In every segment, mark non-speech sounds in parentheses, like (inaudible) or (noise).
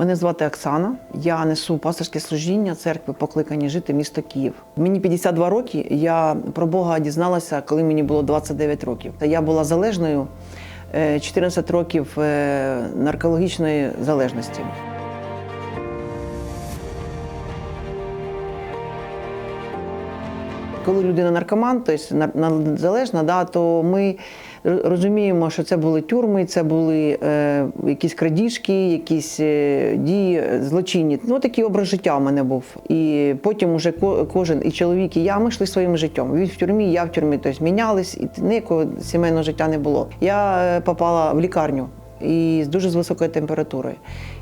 Мене звати Оксана. Я несу пасторське служіння церкви покликані жити місто Київ. Мені 52 роки. Я про Бога дізналася, коли мені було 29 років. Я була залежною е, 14 років е, наркологічної залежності. Коли людина наркоман, тобто залежна, да, то ми розуміємо, що це були тюрми, це були е, якісь крадіжки, якісь е, дії е, злочинні. Ну такий образ життя у мене був. І потім уже ко- кожен і чоловік, і я ми йшли своїм життям. Він в тюрмі, я в тюрмі, тобто мінялись, і ніякого сімейного життя не було. Я е, попала в лікарню. І з дуже з високою температурою.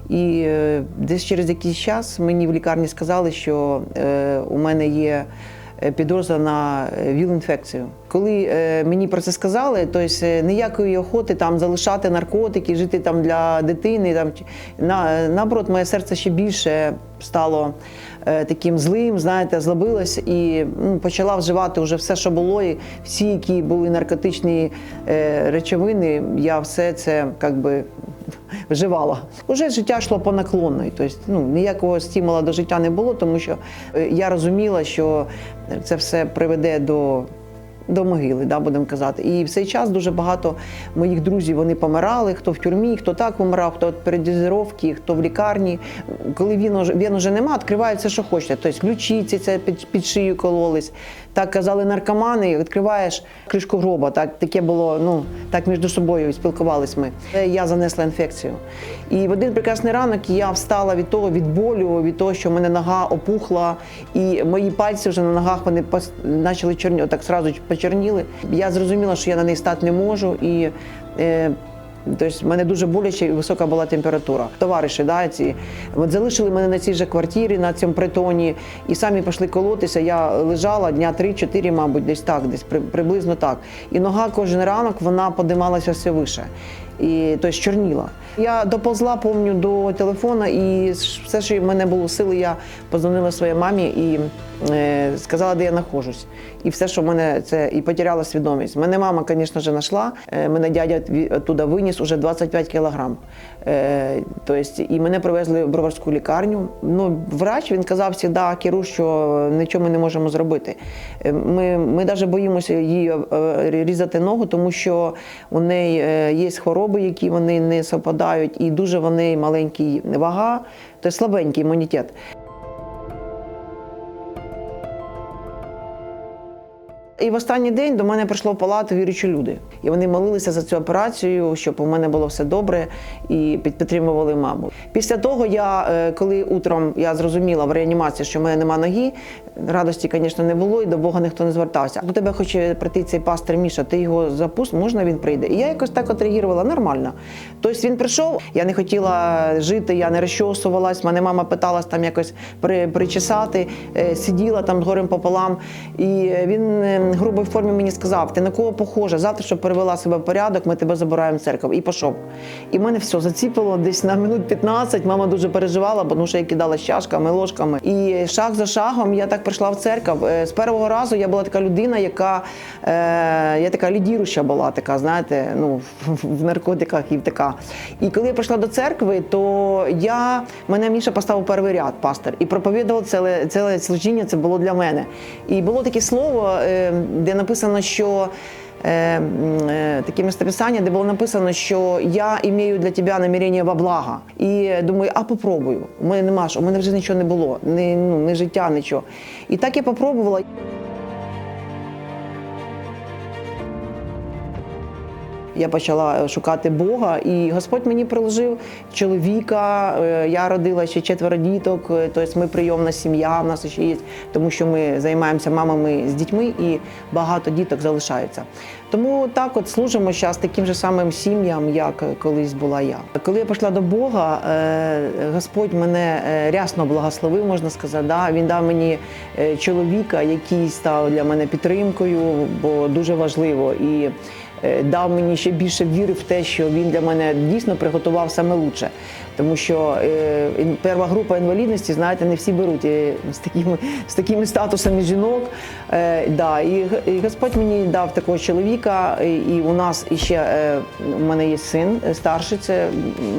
І е, десь через якийсь час мені в лікарні сказали, що е, у мене є підозра на е, ВІЛ-інфекцію. Коли е, мені про це сказали, то есть, е, ніякої охоти там залишати наркотики, жити там для дитини. Там на наоборот, моє серце ще більше стало е, таким злим, знаєте, злобилось і ну, почала вживати вже все, що було, і всі, які були наркотичні е, речовини, я все це як би (laughs) вживала. Уже життя йшло по наклонної, тобто ну, ніякого стимула до життя не було, тому що е, я розуміла, що це все приведе до. До могили, да, будемо казати. І в цей час дуже багато моїх друзів вони помирали, хто в тюрмі, хто так помирав, хто від передозировки, хто в лікарні. Коли він уже, він уже нема, відкривається, що хочете. Тобто ключиці це під, під шию кололись. Так казали наркомани, відкриваєш кришку гроба. Так, таке було, ну, так між собою спілкувались ми. Е, Я занесла інфекцію. І в один прекрасний ранок я встала від того, від болю, від того, що в мене нога опухла, і мої пальці вже на ногах вони почали чорні, так зразу почерніли. Я зрозуміла, що я на них стати не можу. І е, Тобто мене дуже боляче і висока була температура. Товариші, да, ці от залишили мене на цій же квартирі, на цьому притоні, і самі пішли колотися. Я лежала дня 3-4, мабуть, десь так, десь приблизно так. І нога кожен ранок вона подималася все вище. І тобто чорніла. Я доповзла, помню, до телефона, і все, що в мене було сили, я позвонила своїй мамі і е, сказала, де я знаходжусь. І все, що в мене це і потеряла свідомість. Мене мама, звісно знайшла. Е, мене дядя оттуда виніс уже 25 кілограм. Е, тобто, і мене привезли в броварську лікарню. Ну, врач він казав завжди, Кіру, що нічого ми не можемо зробити. Е, Ми, ми навіть боїмося їй е, різати ногу, тому що у неї е, є хвороби, які вони не совпадають, і дуже вони маленький вага, тобто слабенький імунітет. І в останній день до мене прийшло в палату віруючі люди. І вони молилися за цю операцію, щоб у мене було все добре, і підтримували маму. Після того я, е, коли утром я зрозуміла в реанімації, що в мене нема ноги, радості, звісно, не було, і до Бога ніхто не звертався. До тебе хоче прийти цей пастор Міша, ти його запуск, можна він прийде? І я якось так отреагувала нормально. Тобто він прийшов, я не хотіла жити, я не розчосувалась. Мене мама питалась там якось при, причесати, е, сиділа там з горем пополам. І він е, в формі мені сказав: ти на кого похожа? Завтра, щоб перевела себе в порядок, ми тебе забираємо в церкву. І пішов. І мене все заціпило десь на минут 15. Мама дуже переживала, бо тому що я кидала чашками, ложками. І шаг за шагом я так прийшла в церкву. Е, З першого разу я була така людина, яка е, я така лідіруща була, така, знаєте, ну (laughs) в наркотиках і така. І коли я прийшла до церкви, то я мене Міша поставив перший ряд, пастор, і проповідував ціле, ціле служіння. Це було для мене. І було таке слово, е, де написано, що. Е, е, Таке містописання, де було написано, що я імею для тебе намірення во благо. І думаю, а попробую. У мене нема ж, у мене вже нічого не було, ні, ну, ні життя, нічого. І так я попробувала. Я почала шукати Бога, і Господь мені приложив чоловіка. Е, Я родила ще четверо діток. е, Тобто ми прийомна сім'я. У нас ще є, тому що ми займаємося мамами з дітьми, і багато діток залишаються. Тому так, от служимо зараз таким же самим сім'ям, як колись була я. Коли я пішла до Бога, е, Господь мене рясно благословив, можна сказати. Да? Він дав мені чоловіка, який став для мене підтримкою, бо дуже важливо. І дав мені ще більше віри в те, що він для мене дійсно приготував саме лучше. Тому що е, перша група інвалідності, знаєте, не всі беруть е, з такими, з такими статусами жінок. Е, да, і, і Господь мені дав такого чоловіка, і, і у нас іще е, у мене є син е, старший, це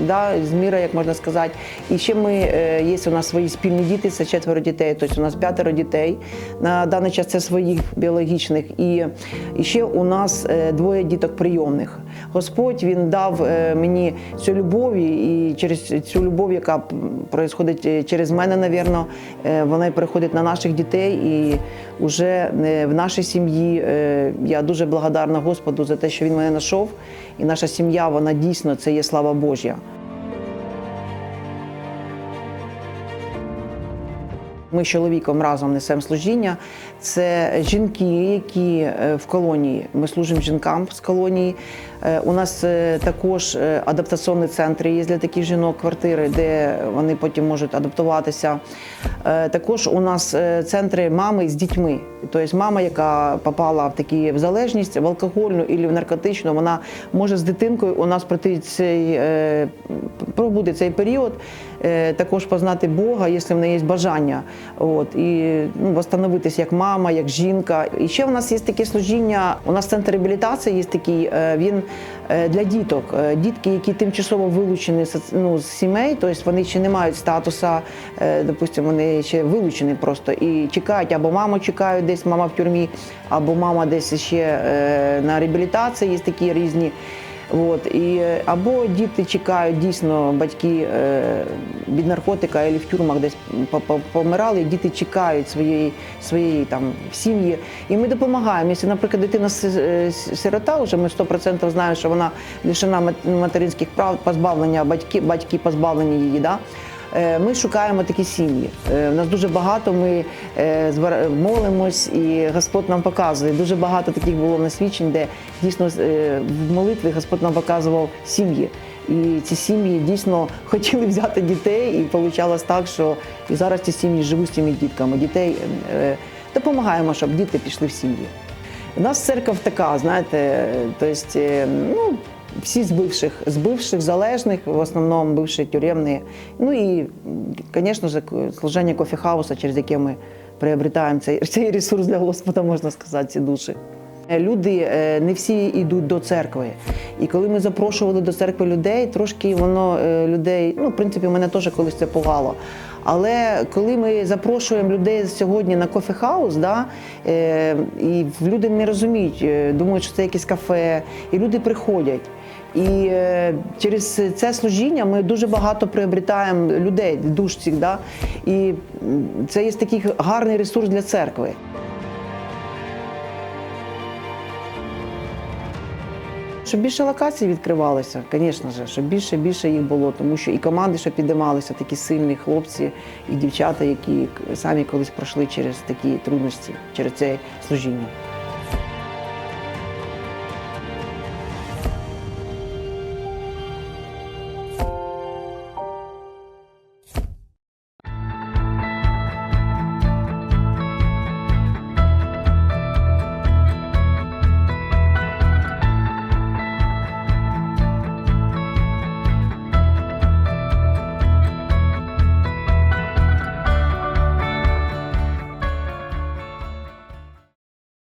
да, з міра, як можна сказати. І ще ми е, є у нас свої спільні діти, це четверо дітей, тобто у нас п'ятеро дітей. На даний час це своїх біологічних. І, і ще у нас е, двоє діток прийомних. Господь він дав е, мені цю любов, і- через цю любов, яка відбувається через мене, навірно, е, вона приходить на наших дітей. І вже е, в нашій сім'ї е, я дуже благодарна Господу за те, що він мене знайшов. І наша сім'я, вона дійсно це є слава Божя. Ми з чоловіком разом несемо служіння. Це жінки, які е, в колонії. Ми служимо жінкам з колонії. Е, У нас е, також адаптаційні центри є для таких жінок, квартири, де вони потім можуть адаптуватися. Також у нас центри мами з дітьми. Тобто мама, яка попала в такі в залежність, в алкогольну або в наркотичну, вона може з дитинкою у нас пройти цей пробути цей період, також познати Бога, якщо в неї є бажання. От, і ну, восстановитись як мама, як жінка. І ще в нас є таке служіння. У нас центр реабілітації є такий, е, він е, для діток. Е, Дітки, які тимчасово вилучені ну, з сімей, тобто вони ще не мають статуса, е, допустимо, вони ще вилучені просто і чекають, або маму чекають десь, мама в тюрмі, або мама десь ще е, на реабілітації, є такі різні. От, і, е, або діти чекають дійсно батьки е, від наркотика або в тюрмах десь по- по- помирали, діти чекають своєї, своєї там сім'ї. І ми допомагаємо. Якщо, наприклад, дитина е, сирота, вже ми 100% знаємо, що вона лишена мат- материнських прав, позбавлення батьки, батьки позбавлені її. Да? Е, Ми шукаємо такі сім'ї. Е, У нас дуже багато. Ми е, молимось, і Господь нам показує. Дуже багато таких було насвідчень, де дійсно е, в молитві Господь нам показував сім'ї. І ці сім'ї дійсно (laughs) хотіли взяти дітей, і вийшло так, що і зараз ці сім'ї живуть з цими дітками. Дітей е, допомагаємо, щоб діти пішли в сім'ї. У нас церква така, знаєте, тобто, е, ну, всі з бивших, з бивших залежних, в основному бивші тюремні. Ну і, звісно ж, служення кофехауса, через яке ми приобретаємо цей, цей ресурс для Господа, можна сказати, ці душі. Е, Люди е, не всі йдуть до церкви. І коли ми запрошували до церкви людей, трошки воно е, людей, ну, в принципі, мене теж колись це пугало. Але коли ми запрошуємо людей сьогодні на кофехаус, да, і люди не розуміють, думають, що це якесь кафе, і люди приходять. І е, через це служіння ми дуже багато приобретаємо людей, душ цих, да, і це є такий гарний ресурс для церкви. Щоб більше локацій відкривалося, звісно ж, щоб більше більше їх було, тому що і команди, що підіймалися, такі сильні хлопці і дівчата, які самі колись пройшли через такі трудності, через це служіння.